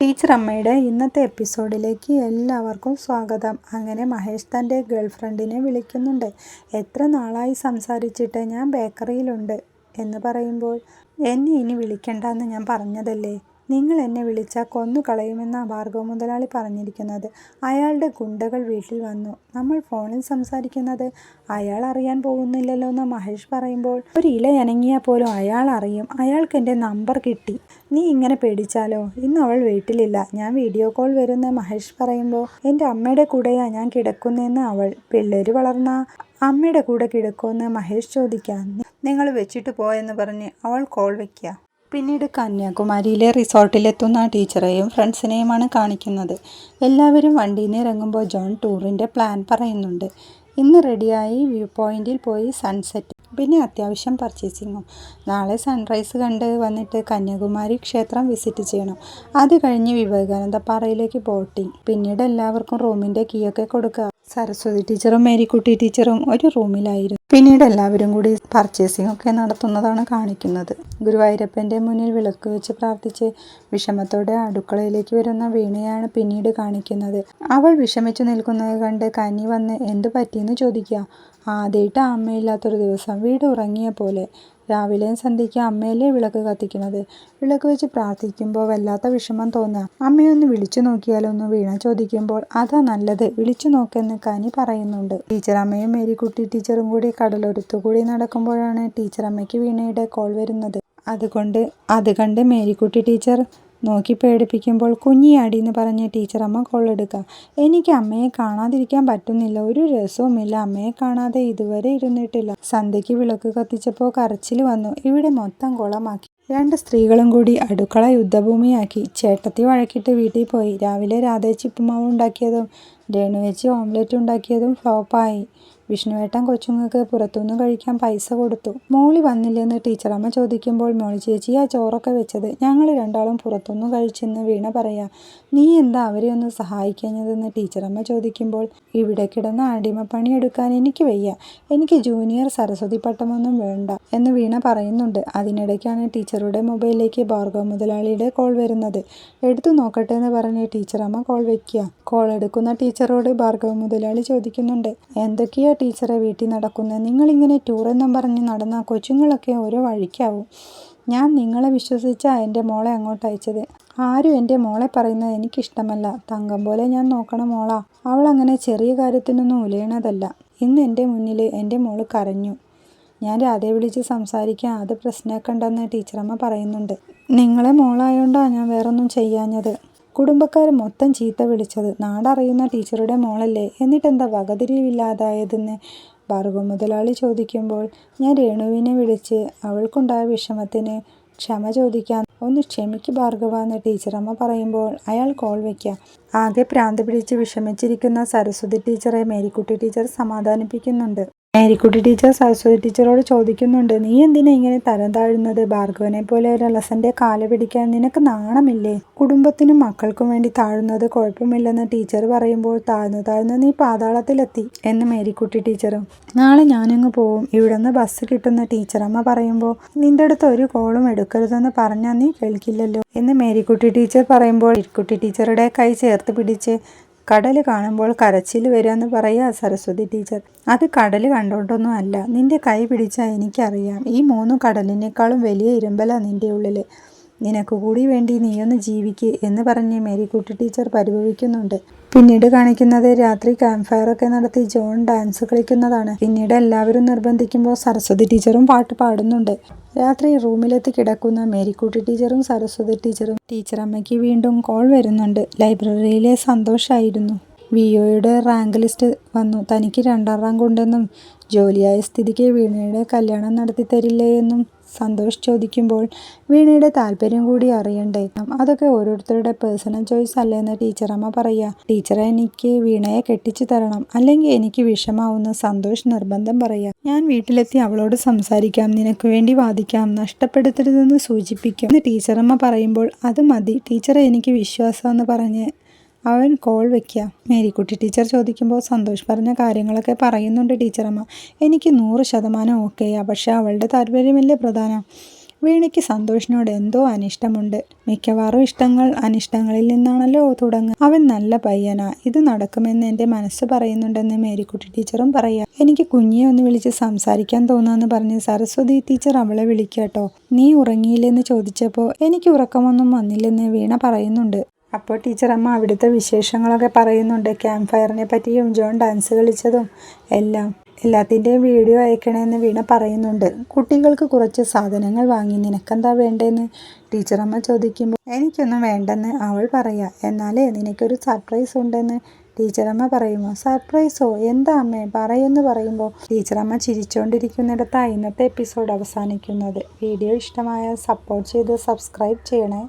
Teacher അമ്മയുടെ ഇന്നത്തെ എപ്പിസോഡിലേക്ക് എല്ലാവർക്കും സ്വാഗതം. അങ്ങനെ മഹേഷ് തന്റെ ഗേൾഫ്രണ്ടിനെ വിളിക്കുന്നുണ്ട്. എത്ര നാളായി സംസാരിച്ചിട്ട് ഞാൻ ബേക്കറിയിലുണ്ട്? എന്ന് പറയുമ്പോൾ എന്നെ ഇനി വിളിക്കണ്ടെന്ന് ഞാൻ പറഞ്ഞതല്ലേ? നിങ്ങൾ എന്നെ വിളിച്ചാൽ കൊന്നു കളയുമെന്നാണ് ഭാർഗവ മുതലാളി പറഞ്ഞിരിക്കുന്നത്. അയാളുടെ ഗുണ്ടകൾ വീട്ടിൽ വന്നു. നമ്മൾ ഫോണിൽ സംസാരിക്കുന്നത് അയാൾ അറിയാൻ പോകുന്നില്ലല്ലോ എന്ന് മഹേഷ് പറയുമ്പോൾ ഒരു ഇല അനങ്ങിയാൽ പോലും അയാൾ അറിയും. അയാൾക്ക് എന്റെ നമ്പർ കിട്ടി. നീ ഇങ്ങനെ പേടിച്ചാലോ? ഇന്ന് അവൾ വീട്ടിലില്ല. ഞാൻ വീഡിയോ കോൾ വരുന്ന മഹേഷ് പറയുമ്പോൾ എന്റെ അമ്മയുടെ കൂടെയാ ഞാൻ കിടക്കുന്നതെന്ന് അവൾ. പിള്ളേർ വളർന്ന അമ്മയുടെ കൂടെ കിടക്കുമെന്ന് മഹേഷ് ചോദിക്കാം. നിങ്ങൾ വെച്ചിട്ട് പോയെന്ന് പറഞ്ഞ് അവൾ കോൾ വയ്ക്കുക പിന്നീട് കന്യാകുമാരിയിലെ റിസോർട്ടിലെത്തുന്ന ടീച്ചറെയും ഫ്രണ്ട്സിനെയുമാണ് കാണിക്കുന്നത്. എല്ലാവരും വണ്ടിയിൽ ഇറങ്ങുമ്പോൾ ജോൺ ടൂറിന്റെ പ്ലാൻ പറയുന്നുണ്ട്. ഇന്ന് റെഡിയായി വ്യൂ പോയിന്റിൽ പോയി സൺസെറ്റ്. പിന്നെ അത്യാവശ്യം പർച്ചേസിങ്ങും. നാളെ സൺറൈസ് കണ്ട് വന്നിട്ട് കന്യാകുമാരി ക്ഷേത്രം വിസിറ്റ് ചെയ്യണം. അത് കഴിഞ്ഞ് വിവേകാനന്ദ പാറയിലേക്ക് ബോട്ടിംഗ്. പിന്നീട് എല്ലാവർക്കും റൂമിന്റെ കീയൊക്കെ കൊടുക്കുക. സരസ്വതി ടീച്ചറും മേരിക്കുട്ടി ടീച്ചറും ഒരു റൂമിലായിരുന്നു. പിന്നീട് എല്ലാവരും കൂടി പർച്ചേസിംഗ് ഒക്കെ നടത്തുന്നതാണ് കാണിക്കുന്നത്. ഗുരുവായൂരപ്പന്റെ മുന്നിൽ വിളക്ക് വെച്ച് പ്രാർത്ഥിച്ച് വിഷമത്തോടെ അടുക്കളയിലേക്ക് വരുന്ന വീണയാണ് പിന്നീട് കാണിക്കുന്നത്. അവൾ വിഷമിച്ചു നിൽക്കുന്നത് കണ്ട് കനി വന്ന് എന്തു പറ്റിയെന്ന് ചോദിക്കുക ആദ്യമായിട്ട് അമ്മയില്ലാത്തൊരു ദിവസം വീട് ഉറങ്ങിയ പോലെ. രാവിലെയും സന്ധ്യയ്ക്ക് അമ്മയല്ലേ വിളക്ക് കത്തിക്കുന്നത്? വിളക്ക് വെച്ച് പ്രാർത്ഥിക്കുമ്പോൾ വല്ലാത്ത വിഷമം തോന്നുക. അമ്മയൊന്ന് വിളിച്ചു നോക്കിയാലൊന്ന് വീണ ചോദിക്കുമ്പോൾ അതാ നല്ലത്. വിളിച്ചു നോക്കെന്ന് കനി പറയുന്നുണ്ട്. ടീച്ചർ അമ്മയും മേരിക്കുട്ടി ടീച്ചറും കൂടി കടലൊരുത്തു കൂടി നടക്കുമ്പോഴാണ് ടീച്ചർ അമ്മയ്ക്ക് വീണയുടെ കോൾ വരുന്നത്. അതുകൊണ്ട് അത് കണ്ട് മേരിക്കുട്ടി ടീച്ചർ നോക്കി പേടിപ്പിക്കുമ്പോൾ കുഞ്ഞിയാടി എന്ന് പറഞ്ഞ് ടീച്ചറമ്മ കോളെടുക്കുക എനിക്ക് അമ്മയെ കാണാതിരിക്കാൻ പറ്റുന്നില്ല. ഒരു രസവുമില്ല. അമ്മയെ കാണാതെ ഇതുവരെ ഇരുന്നിട്ടില്ല. സന്ധ്യയ്ക്ക് വിളക്ക് കത്തിച്ചപ്പോൾ കരച്ചിൽ വന്നു. ഇവിടെ മൊത്തം കുളമാക്കി. രണ്ട് സ്ത്രീകളും കൂടി അടുക്കള യുദ്ധഭൂമിയാക്കി. ചേട്ടത്തി വഴക്കിട്ട് വീട്ടിൽ പോയി. രാവിലെ രാധേച്ചി ഉണ്ടാക്കിയതും ഉണ്ടാക്കിയതും രേണുവേച്ചി ഓംലെറ്റ് ഉണ്ടാക്കിയതും ഫ്ലോപ്പായി വിഷ്ണുവേട്ടൻ കൊച്ചുങ്ങൾക്ക് പുറത്തുനിന്ന് കഴിക്കാൻ പൈസ കൊടുത്തു. മോളി വന്നില്ലെന്ന് ടീച്ചറമ്മ ചോദിക്കുമ്പോൾ മോളി ചേച്ചി ആ ചോറൊക്കെ വെച്ചത് ഞങ്ങൾ രണ്ടാളും പുറത്തുനിന്ന് കഴിച്ചെന്ന് വീണ പറയാ. നീ എന്താ അവരെ ഒന്ന് സഹായിക്കുന്നതെന്ന് ടീച്ചറമ്മ ചോദിക്കുമ്പോൾ ഇവിടെ കിടന്ന് അടിമപ്പണി എടുക്കാൻ എനിക്ക് വയ്യ. എനിക്ക് ജൂനിയർ സരസ്വതി പട്ടമൊന്നും വേണ്ട എന്ന് വീണ പറയുന്നുണ്ട്. അതിനിടയ്ക്കാണ് ടീച്ചറുടെ മൊബൈലിലേക്ക് ഭാർഗവ മുതലാളിയുടെ കോൾ വരുന്നത്. എടുത്തു നോക്കട്ടെ എന്ന് പറഞ്ഞ് ടീച്ചറമ്മ കോൾ വെക്കുക കോൾ എടുക്കുന്ന ടീച്ചറോട് ഭാർഗവ മുതലാളി ചോദിക്കുന്നുണ്ട് എന്തൊക്കെയാ ടീച്ചറെ വീട്ടിൽ നടക്കുന്നത്. നിങ്ങളിങ്ങനെ ടൂറെന്നും പറഞ്ഞ് നടന്ന കൊച്ചുങ്ങളൊക്കെ ഓരോ വഴിക്കാവും. ഞാൻ നിങ്ങളെ വിശ്വസിച്ചാണ് എന്റെ മോളെ അങ്ങോട്ട് അയച്ചത്. ആരും എന്റെ മോളെ പറയുന്നത് എനിക്കിഷ്ടമല്ല. തങ്കം പോലെ ഞാൻ നോക്കണ മോളാ. അവൾ അങ്ങനെ ചെറിയ കാര്യത്തിനൊന്നും ഉലയണതല്ല. ഇന്ന് എന്റെ മുന്നിൽ എന്റെ മോൾ കരഞ്ഞു. ഞാൻ രാധയെ വിളിച്ച് സംസാരിക്കാൻ അത് പ്രശ്നമാക്കണ്ടെന്ന് ടീച്ചറമ്മ പറയുന്നുണ്ട്. നിങ്ങളെ മോളായോണ്ടാണ് ഞാൻ വേറൊന്നും ചെയ്യാഞ്ഞത്. കുടുംബക്കാർ മൊത്തം ചീത്ത വിളിച്ചത് നാടറിയുന്ന ടീച്ചറുടെ മോളല്ലേ? എന്നിട്ടെന്താ വകതിരിവില്ലാതായതെന്ന്? ഭാർഗവ മുതലാളി ചോദിക്കുമ്പോൾ ഞാൻ രേണുവിനെ വിളിച്ച് അവൾക്കുണ്ടായ വിഷമത്തിന് ക്ഷമ ചോദിക്കാൻ ഒന്ന് ക്ഷമിക്ക് ഭാർഗവ എന്ന് ടീച്ചറമ്മ പറയുമ്പോൾ അയാൾ കോൾ വയ്ക്കുക. ആകെ പ്രാന്ത് പിടിച്ച് വിഷമിച്ചിരിക്കുന്ന സരസ്വതി ടീച്ചറെ മേരിക്കുട്ടി ടീച്ചർ സമാധാനിപ്പിക്കുന്നുണ്ട്. മേരിക്കുട്ടി ടീച്ചർ സരസ്വതി ടീച്ചറോട് ചോദിക്കുന്നുണ്ട് നീ എന്തിനാ ഇങ്ങനെ തരം താഴുന്നത്? ഭാർഗവനെ പോലെ ഒരു അലസന്റെ കാല പിടിക്കാൻ നിനക്ക് നാണമില്ലേ? കുടുംബത്തിനും മക്കൾക്കും വേണ്ടി താഴുന്നത് കുഴപ്പമില്ലെന്ന് ടീച്ചർ പറയുമ്പോൾ താഴ്ന്നു താഴ്ന്ന് നീ പാതാളത്തിലെത്തി എന്ന് മേരിക്കുട്ടി ടീച്ചറും. നാളെ ഞാനങ്ങ് പോവും. ഇവിടുന്ന് ബസ് കിട്ടുന്ന ടീച്ചറമ്മ പറയുമ്പോൾ നിന്റെ അടുത്ത് ഒരു കോളും എടുക്കരുതെന്ന് പറഞ്ഞാൽ നീ കേൾക്കില്ലല്ലോ എന്ന് മേരിക്കുട്ടി ടീച്ചർ പറയുമ്പോൾ മേരിക്കുട്ടി ടീച്ചറുടെ കൈ ചേർത്ത് പിടിച്ച് കടൽ കാണുമ്പോൾ കരച്ചിൽ വരുമെന്ന് പറയുക സരസ്വതി ടീച്ചർ. അത് കടൽ കണ്ടോണ്ടൊന്നും അല്ല. നിന്റെ കൈ പിടിച്ചാൽ എനിക്കറിയാം. ഈ മൂന്ന് കടലിനേക്കാളും വലിയ ഇരുമ്പല നിന്റെ ഉള്ളിൽ നിനക്ക് കൂടി വേണ്ടി നീയൊന്ന് ജീവിക്ക് എന്ന് പറഞ്ഞ് മേരിക്കുട്ടി ടീച്ചർ പരിഭവിക്കുന്നുണ്ട്. പിന്നീട് കാണിക്കുന്നത് രാത്രി ക്യാമ്പ് ഫയർ ഒക്കെ നടത്തി ജോൺ ഡാൻസ് കളിക്കുന്നതാണ്. പിന്നീട് എല്ലാവരും നിർബന്ധിക്കുമ്പോൾ സരസ്വതി ടീച്ചറും പാട്ട് പാടുന്നുണ്ട്. രാത്രി റൂമിലെത്തി കിടക്കുന്ന മേരിക്കുട്ടി ടീച്ചറും സരസ്വതി ടീച്ചറും ടീച്ചർ അമ്മയ്ക്ക് വീണ്ടും കോൾ വരുന്നുണ്ട്. ലൈബ്രറിയിലെ സന്തോഷമായിരുന്നു വി ഒയുടെ റാങ്ക് ലിസ്റ്റ് വന്നു. തനിക്ക് രണ്ടാം റാങ്ക് ഉണ്ടെന്നും ജോലിയായ സ്ഥിതിക്ക് വീണയുടെ കല്യാണം നടത്തി തരില്ലേ എന്നും സന്തോഷ് ചോദിക്കുമ്പോൾ വീണയുടെ താല്പര്യം കൂടി അറിയണ്ടേ? അതൊക്കെ ഓരോരുത്തരുടെ പേഴ്സണൽ ചോയ്സ് അല്ലേ എന്ന് ടീച്ചറമ്മ പറയുക ടീച്ചറെ എനിക്ക് വീണയെ കെട്ടിച്ചു തരണം. അല്ലെങ്കിൽ എനിക്ക് വിഷമാവുന്ന സന്തോഷ് നിർബന്ധം പറയുക ഞാൻ വീട്ടിലെത്തി അവളോട് സംസാരിക്കാം. നിനക്ക് വേണ്ടി വാദിക്കാം. നഷ്ടപ്പെടുത്തരുതെന്ന് സൂചിപ്പിക്കും. എന്ന് ടീച്ചറമ്മ പറയുമ്പോൾ അത് മതി. ടീച്ചറെ എനിക്ക് വിശ്വാസമെന്ന് പറഞ്ഞ് അവൻ കോൾ വെക്കുക മേരിക്കുട്ടി ടീച്ചർ ചോദിക്കുമ്പോൾ സന്തോഷ് പറഞ്ഞ കാര്യങ്ങളൊക്കെ പറയുന്നുണ്ട് ടീച്ചറമ്മ എനിക്ക് നൂറ് ശതമാനം ഓക്കെയാ പക്ഷെ അവളുടെ താല്പര്യമല്ലേ പ്രധാനം. വീണയ്ക്ക് സന്തോഷിനോട് എന്തോ അനിഷ്ടമുണ്ട്. മിക്കവാറും ഇഷ്ടങ്ങൾ അനിഷ്ടങ്ങളിൽ നിന്നാണല്ലോ തുടങ്ങുക. അവൻ നല്ല പയ്യനാ. ഇത് നടക്കുമെന്ന് എന്റെ മനസ്സ് പറയുന്നുണ്ടെന്ന് മേരിക്കുട്ടി ടീച്ചറും പറയാം. എനിക്ക് കുഞ്ഞിയെ ഒന്ന് വിളിച്ച് സംസാരിക്കാൻ തോന്നാന്ന് പറഞ്ഞ് സരസ്വതി ടീച്ചർ അവളെ വിളിക്കാട്ടോ. നീ ഉറങ്ങിയില്ലെന്ന് ചോദിച്ചപ്പോൾ എനിക്ക് ഉറക്കമൊന്നും വന്നില്ലെന്ന് വീണ പറയുന്നുണ്ട്. അപ്പോൾ ടീച്ചറമ്മ അവിടുത്തെ വിശേഷങ്ങളൊക്കെ പറയുന്നുണ്ട്. ക്യാമ്പ് ഫയറിനെ പറ്റിയും ജോൺ ഡാൻസ് കളിച്ചതും എല്ലാം എല്ലാത്തിന്റെയും വീഡിയോ അയക്കണമെന്ന് വീണ പറയുന്നുണ്ട്. കുട്ടികൾക്ക് കുറച്ച് സാധനങ്ങൾ വാങ്ങി നിനക്കെന്താ വേണ്ടതെന്ന് ടീച്ചറമ്മ ചോദിക്കുമ്പോൾ എനിക്കൊന്നും വേണ്ടെന്ന് അവൾ പറയാ. എന്നാലേ നിനക്കൊരു സർപ്രൈസ് ഉണ്ടെന്ന്. ടീച്ചറമ്മ പറയുമോ? സർപ്രൈസോ? എന്താ അമ്മേ? പറയുമെന്ന് പറയുമ്പോൾ. ടീച്ചറമ്മ ചിരിച്ചുകൊണ്ടിരിക്കുന്നിടത്താണ് ഇന്നത്തെ എപ്പിസോഡ് അവസാനിക്കുന്നത്. വീഡിയോ ഇഷ്ടമായാൽ സപ്പോർട്ട് ചെയ്ത് സബ്സ്ക്രൈബ് ചെയ്യണേ.